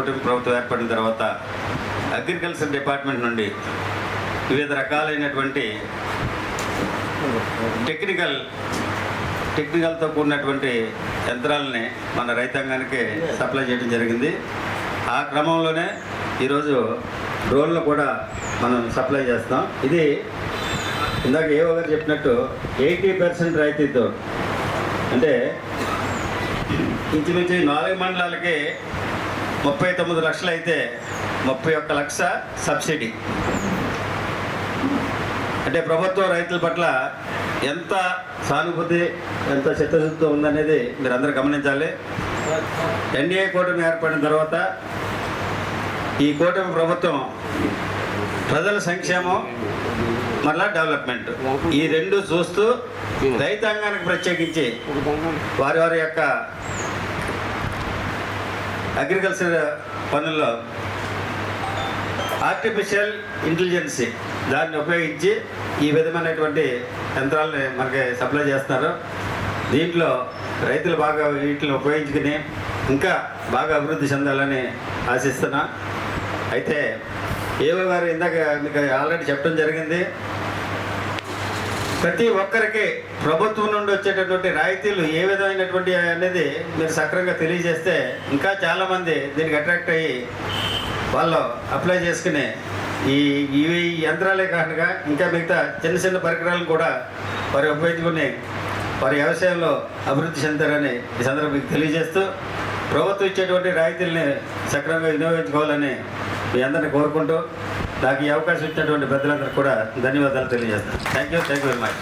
కూటమి ప్రభుత్వం ఏర్పడిన తర్వాత అగ్రికల్చర్ డిపార్ట్మెంట్ నుండి వివిధ రకాలైనటువంటి టెక్నికల్ టెక్నికల్తో కూడినటువంటి యంత్రాలని మన రైతాంగానికి సప్లై చేయడం జరిగింది. ఆ క్రమంలోనే ఈరోజు డ్రోన్లు కూడా మనం సప్లై చేస్తాం ఇది ఇందాక ఏవో గారు చెప్పినట్టు ఎయిటీ పర్సెంట్ రైతుతో అంటే ఇంచుమించు నాలుగు మండలాలకి ముప్పై తొమ్మిది లక్షలు అయితే ముప్పై ఒక్క లక్ష సబ్సిడీ. అంటే ప్రభుత్వం రైతుల పట్ల ఎంత సానుభూతి ఎంత చిత్తశుద్ధి ఉందనేది మీరు అందరూ గమనించాలి ఎన్డీఏ కూటమి ఏర్పడిన తర్వాత ఈ కూటమి ప్రభుత్వం ప్రజల సంక్షేమం మరలా డెవలప్మెంట్. ఈ రెండు చూస్తూ రైతాంగానికి ప్రత్యేకించి వారి వారి యొక్క అగ్రికల్చర్ పనుల్లో ఆర్టిఫిషియల్ ఇంటెలిజెన్సీ దాన్ని ఉపయోగించి ఈ విధమైనటువంటి యంత్రాలని మనకి సప్లై చేస్తున్నారు దీంట్లో రైతులు బాగా వీటిని ఉపయోగించుకుని ఇంకా బాగా అభివృద్ధి చెందాలని ఆశిస్తున్నా. అయితే ఏవో గారు ఇందాక మీకు ఆల్రెడీ చెప్పడం జరిగింది. ప్రతి ఒక్కరికి ప్రభుత్వం నుండి వచ్చేటటువంటి రాయితీలు ఏ విధమైనటువంటి అనేది మీరు సక్రమంగా తెలియజేస్తే ఇంకా చాలామంది దీనికి అట్రాక్ట్ అయ్యి వాళ్ళు అప్లై చేసుకుని ఈ ఇవి యంత్రాలే కాకుండా ఇంకా మిగతా చిన్న చిన్న పరికరాలను కూడా వారు ఉపయోగించుకుని వారి వ్యవసాయంలో అభివృద్ధి చెందారని ఈ సందర్భం మీకు తెలియజేస్తూ ప్రభుత్వం ఇచ్చేటువంటి రాయితీల్ని సక్రమంగా వినియోగించుకోవాలని మీ అందరిని కోరుకుంటూ నాకు ఈ అవకాశం ఇచ్చినటువంటి పెద్దలందరూ కూడా ధన్యవాదాలు తెలియజేస్తాను. Thank you thank you very much